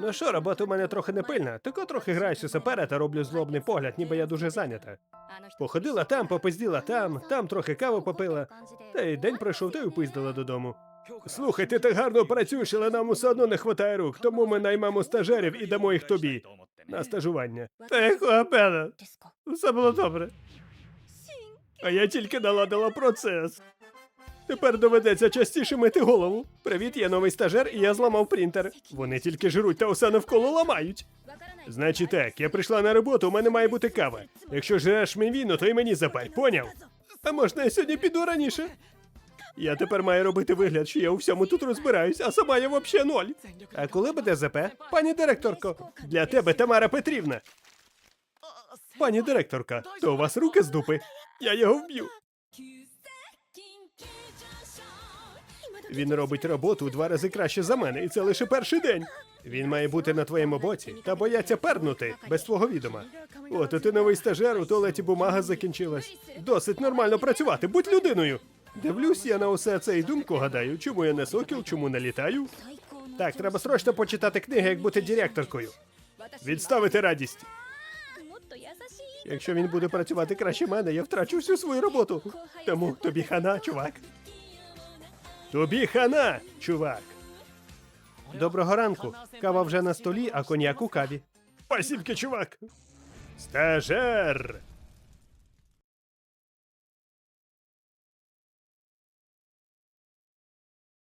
Ну що, робота у мене трохи не пильна, тако трохи граюся сапера та роблю злобний погляд, ніби я дуже зайнята. Походила там, попизділа там, там трохи каву попила. Та й день пройшов, та й упиздила додому. Слухай, ти так гарно працюєш, але нам усе одно не хватає рук, тому ми наймемо стажерів і дамо їх тобі на стажування. Та якого пена? Все було добре. А я тільки наладила процес. Тепер доведеться частіше мити голову. Привіт, я новий стажер, і я зламав принтер. Вони тільки жируть та усе навколо ламають. Значить так, я прийшла на роботу, у мене має бути кава. Якщо жреш мій віно, то й мені запаль, поняв? А можна я сьогодні піду раніше? Я тепер маю робити вигляд, що я у всьому тут розбираюсь, а сама я вообще ноль. А коли буде ЗП? Пані директорко, для тебе Тамара Петрівна. Пані директорка, то у вас руки з дупи. Я його вб'ю. Він робить роботу два рази краще за мене, і це лише перший день. Він має бути на твоєму боці та бояться пернути без твого відома. От, а ти новий стажер, у туалеті бумага закінчилась. Досить нормально працювати, будь людиною. Дивлюсь я на усе це і думку гадаю, чому я не сокіл, чому не літаю. Так, треба срочно почитати книги, як бути директоркою. Відставити радість. Якщо він буде працювати краще мене, я втрачу всю свою роботу. Тому тобі хана, чувак. Тобі хана, чувак. Доброго ранку. Кава вже на столі, а коньяк у каві. Спасибки, чувак. Стажер.